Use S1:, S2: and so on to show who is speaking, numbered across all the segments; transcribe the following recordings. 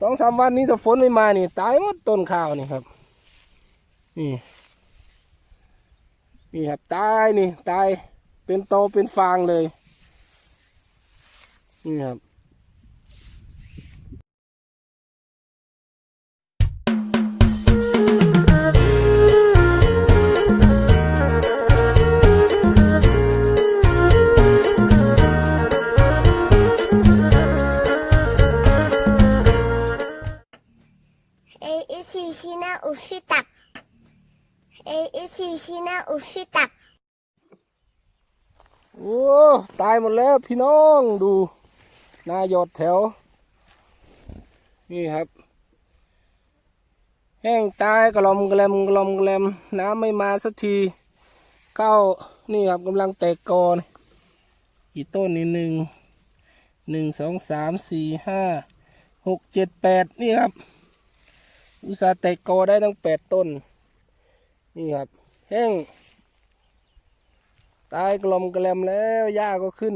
S1: สองสามวันนี้ถ้าฝนไม่มานี่ ตายหมดต้นข้าวนี่ครับ นี่ นี่ครับตายนี่ ตายเป็นโตเป็นฟางเลย นี่ครับ
S2: Sisina Ushitak. A Sisina Ushitak.
S1: โอ้ตายหมดแล้วพี่น้องดูนายอดแถว นี่ครับ แห้งตายกระลมกระแลมกระลมกระแลมน้ำไม่มาสักทีเข้านี่ครับกำลังแตกกอนอีกต้นนี่หนึ่งหนึ่งสองสามสี่ห้าหกเจ็ดแปดนี่ครับ อุตสาห์แตกกอได้ทั้งแปดต้น นี่ครับ แห้ง ตายกลมกระแลมแล้วหญ้าก็ขึ้น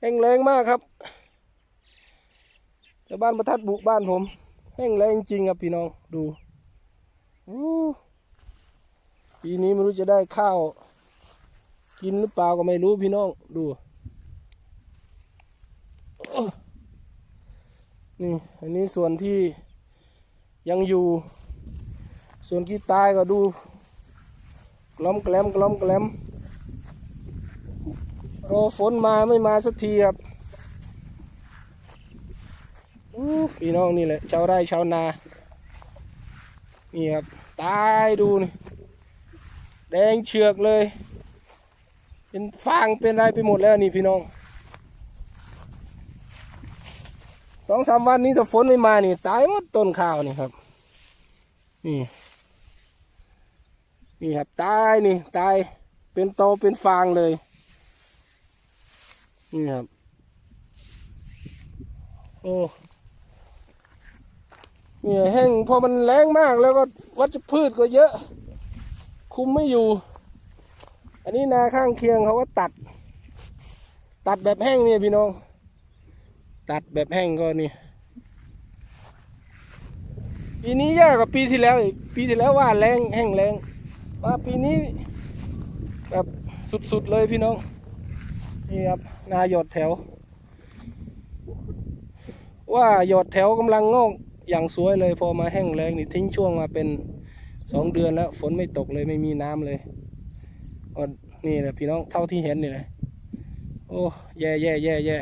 S1: แห้งแรงมากครับแต่บ้านประทัดบุบ้านผม แห้งแรงจริงครับพี่น้องดูปีนี้ไม่รู้จะได้ข้าว กินหรือเปล่าก็ไม่รู้พี่น้องดูนี่อันนี้ส่วนที่ ยังอยู่ ส่วนที่ตายก็ดูกล้อมแกล้มกล้อมแกล้มรอฝนมาไม่มาสักทีครับพี่น้องนี่แหละชาวไร่ชาวนา นี่ครับ ตายดูนี่แดงเชือกเลย เป็นฟางเป็นอะไรไปหมดแล้วนี่พี่น้อง ส องสามวันนี้ถ้าฝนไม่มานี่ ตายหมดต้นข้าวนี่ครับ นี่ นี่ครับตายนี่ ตายเป็นโตเป็นฟางเลย นี่ครับ โอ้เนี่ยแห้งพอมันแรงมากแล้วก็วัชพืชก็เยอะ คุมไม่อยู่ อันนี้นาข้างเคียงเขาก็ตัด ตัดแบบแห้งเนี่ยพี่น้อง ตัดแบบแห้งก็นี่ปีนี้ยากกว่าปีที่แล้วอีกปีที่แล้วว่าแรงแห้งแรงมาปีนี้แบบสุดๆเลยพี่น้องนี่ครับนาหยดแถว ว่าหยดแถวกำลังงอกอย่างสวยเลยพอมาแห้งแล้งนี่ทิ้งช่วงมาเป็นสองเดือนแล้ว ฝนไม่ตกเลยไม่มีน้ำเลยก็นี่แหละพี่น้องเท่าที่เห็นนี่แหละโอ้แย่แย่แย่แย่